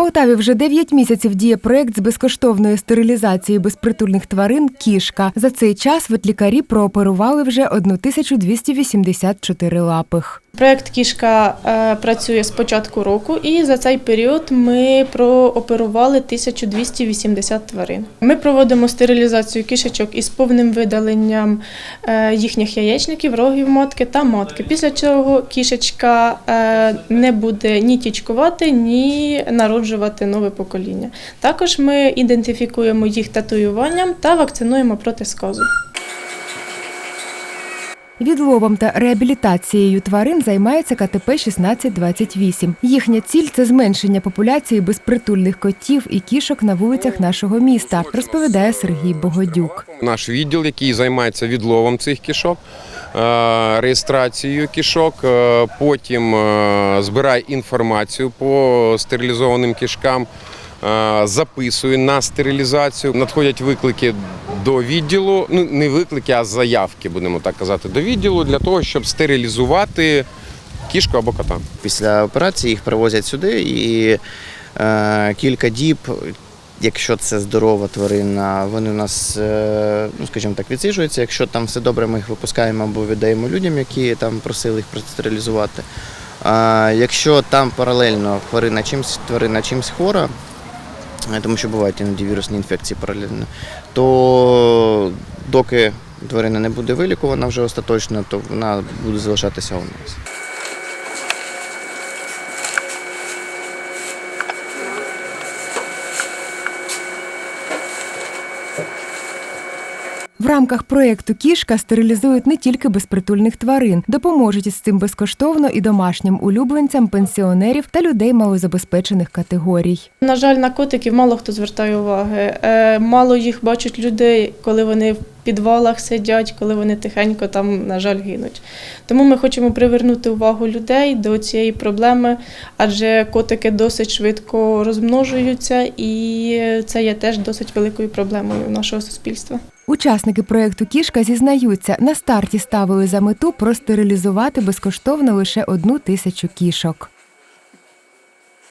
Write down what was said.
Полтаві вже 9 місяців діє проект з безкоштовної стерилізації безпритульних тварин Кішка. За цей час ветлікарі прооперували вже 1284 лапих. Проект Кішка е, працює з початку року, і за цей період ми прооперували 1280 тварин. Ми проводимо стерилізацію кішечок із повним видаленням е, їхніх яєчників, рогів матки та матки. Після чого кішечка е, не буде ні тічкувати, ні народжувати нове покоління. Також ми ідентифікуємо їх татуюванням та вакцинуємо проти сказу. Відловом та реабілітацією тварин займається КТП 1628. Їхня ціль це зменшення популяції безпритульних котів і кішок на вулицях нашого міста, розповідає Сергій Богодюк. Наш відділ, який займається відловом цих кішок, е, реєстрацією кішок, е, потім е, збирає інформацію по стерилізованим кішкам, записує на стерилізацію. Надходять виклики до відділу, ну не виклики, а заявки, будемо так казати, до відділу для того, щоб стерилізувати кішку або кота. Після операції їх привозять сюди і е, кілька діб, якщо це здорова тварина, вони у нас, е, ну скажімо так, відсиджуються. Якщо там все добре, ми їх випускаємо або віддаємо людям, які там просили їх простерилізувати. А якщо там паралельно тварина чимсь, тварина чимсь хвора, е, тому що бувають іноді вірусні інфекції паралельно, то доки тварина не буде вилікувана вже остаточно, то вона буде залишатися у нас. В рамках проєкту Кішка стерилізують не тільки безпритульних тварин, допоможуть із цим безкоштовно і домашнім улюбленцям пенсіонерів та людей малозабезпечених категорій. На жаль, на котиків мало хто звертає уваги. Е, Мало їх бачать людей, коли вони підвалах сидять, коли вони тихенько там, на жаль, гинуть. Тому ми хочемо привернути увагу людей до цієї проблеми, адже котики досить швидко розмножуються, і це є теж досить великою проблемою нашого суспільства. Учасники проєкту Кішка зізнаються, на старті ставили за мету простерилізувати безкоштовно лише одну тисячу кішок.